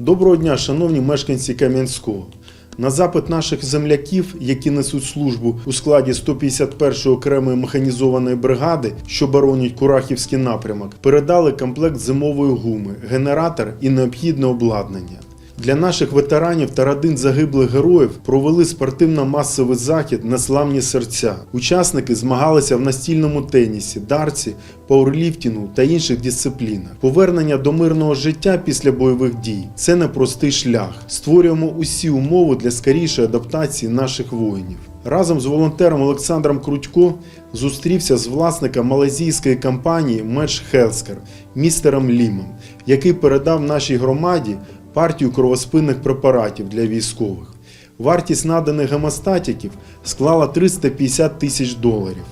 Доброго дня, шановні мешканці Кам'янського. На запит наших земляків, які несуть службу у складі 151-ї окремої механізованої бригади, що боронять Курахівський напрямок, передали комплект зимової гуми, генератор і необхідне обладнання. Для наших ветеранів та родин загиблих героїв провели спортивно-масовий захід «Незламні серця. Учасники змагалися в настільному тенісі, дарці, пауерліфтингу та інших дисциплінах. Повернення до мирного життя після бойових дій це непростий шлях. Створюємо усі умови для скорішої адаптації наших воїнів. Разом з волонтером Олександром Крутько зустрівся з власником малазійської компанії Медж Хелскер містером Лімом, який передав нашій громаді партію кровоспинних препаратів для військових. Вартість наданих гемостатиків склала 350 тисяч доларів.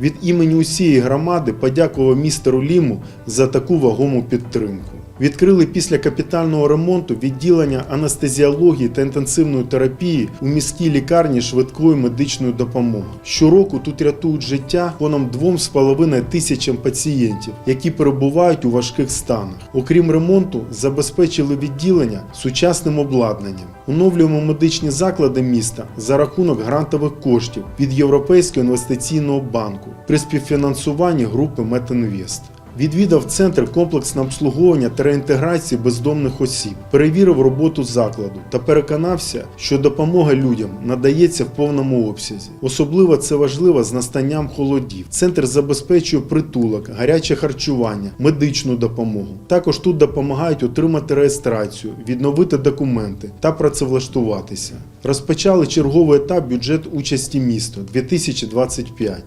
Від імені усієї громади подякував містеру Ліму за таку вагому підтримку. Відкрили після капітального ремонту відділення анестезіології та інтенсивної терапії у міській лікарні швидкої медичної допомоги. Щороку тут рятують життя понад 2,5 тисячам пацієнтів, які перебувають у важких станах. Окрім ремонту, забезпечили відділення сучасним обладнанням. Оновлюємо медичні заклади міста за рахунок грантових коштів від Європейського інвестиційного банку при співфінансуванні групи Метінвест. Відвідав центр комплексного обслуговування та реінтеграції бездомних осіб, перевірив роботу закладу та переконався, що допомога людям надається в повному обсязі. Особливо це важливо з настанням холодів. Центр забезпечує притулок, гаряче харчування, медичну допомогу. Також тут допомагають отримати реєстрацію, відновити документи та працевлаштуватися. Розпочали черговий етап бюджет участі міста 2025.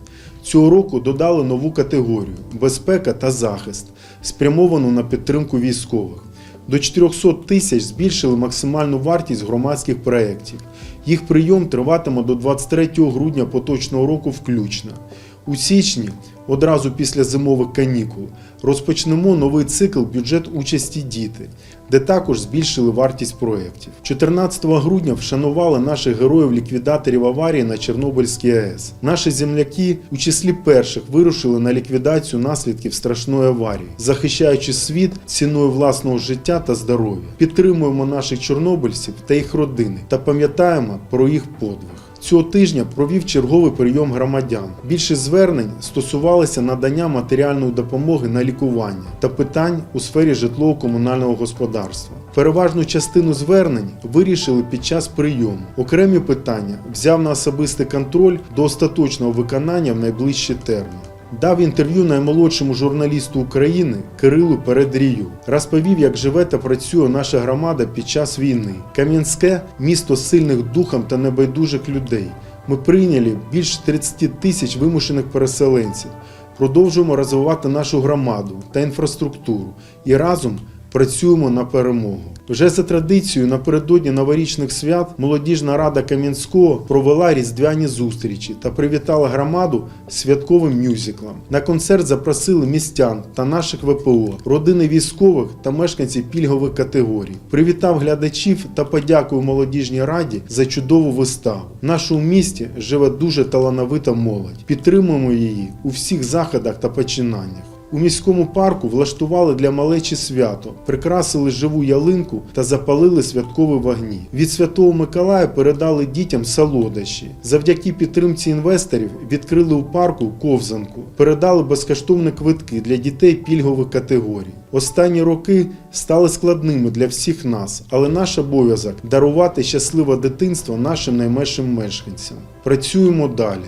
Цього року додали нову категорію безпека та захист, спрямовану на підтримку військових. До 400 тисяч збільшили максимальну вартість громадських проєктів. Їх прийом триватиме до 23 грудня поточного року включно. У січні, одразу після зимових канікул, розпочнемо новий цикл бюджет участі діти, де також збільшили вартість проєктів. 14 грудня вшанували наших героїв-ліквідаторів аварії на Чорнобильській АЕС. Наші земляки у числі перших вирушили на ліквідацію наслідків страшної аварії, захищаючи світ ціною власного життя та здоров'я. Підтримуємо наших чорнобильців та їх родини та пам'ятаємо про їх подвиг. Цього тижня провів черговий прийом громадян. Більшість звернень стосувалися надання матеріальної допомоги на лікування та питань у сфері житлово-комунального господарства. Переважну частину звернень вирішили під час прийому. Окремі питання взяв на особистий контроль до остаточного виконання в найближчі терміни. Дав інтерв'ю наймолодшому журналісту України Кирилу Передрію. Розповів, як живе та працює наша громада під час війни. Кам'янське місто сильних духом та небайдужих людей. Ми прийняли більше 30 тисяч вимушених переселенців. Продовжуємо розвивати нашу громаду та інфраструктуру і разом працюємо на перемогу. Вже за традицією напередодні новорічних свят молодіжна рада Кам'янського провела різдвяні зустрічі та привітала громаду святковим мюзиклом. На концерт запросили містян та наших ВПО, родини військових та мешканців пільгових категорій. Привітав глядачів та подякував молодіжній раді за чудову виставу. В нашому місті живе дуже талановита молодь. Підтримуємо її у всіх заходах та починаннях. У міському парку влаштували для малечі свято, прикрасили живу ялинку та запалили святкові вогні. Від Святого Миколая передали дітям солодощі. Завдяки підтримці інвесторів відкрили у парку ковзанку, передали безкоштовні квитки для дітей пільгових категорій. Останні роки стали складними для всіх нас, але наш обов'язок дарувати щасливе дитинство нашим найменшим мешканцям. Працюємо далі.